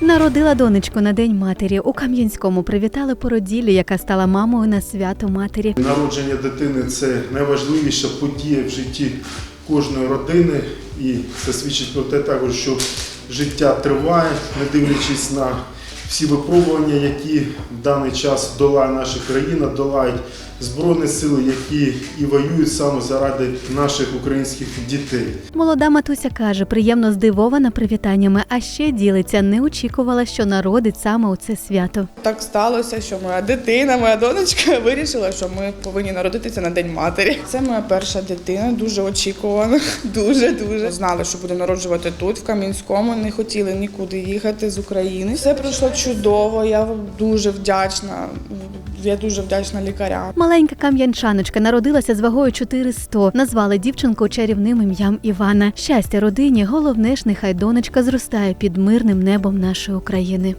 Народила донечку на день матері. У Кам'янському привітали породіллю, яка стала мамою на свято матері. Народження дитини це найважливіша подія в житті кожної родини, і це свідчить про те також, що життя триває, не дивлячись на всі випробування, які в даний час долає наша країна, долають збройні сили, які і воюють саме заради наших українських дітей. Молода матуся каже, приємно здивована привітаннями, а ще ділиться, не очікувала, що народить саме у це свято. Так сталося, що моя дитина, моя донечка вирішила, що ми повинні народитися на День матері. Це моя перша дитина, дуже очікувана, дуже дуже знали, що буде народжувати тут, в Кам'янському. Не хотіли нікуди їхати з України. Все пройшло чудово. Я дуже вдячна. Я дуже вдячна лікарям. Маленька кам'янчаночка народилася з вагою 400. Назвали дівчинку чарівним ім'ям Івана. Щастя родині, головне ж, нехай донечка зростає під мирним небом нашої України.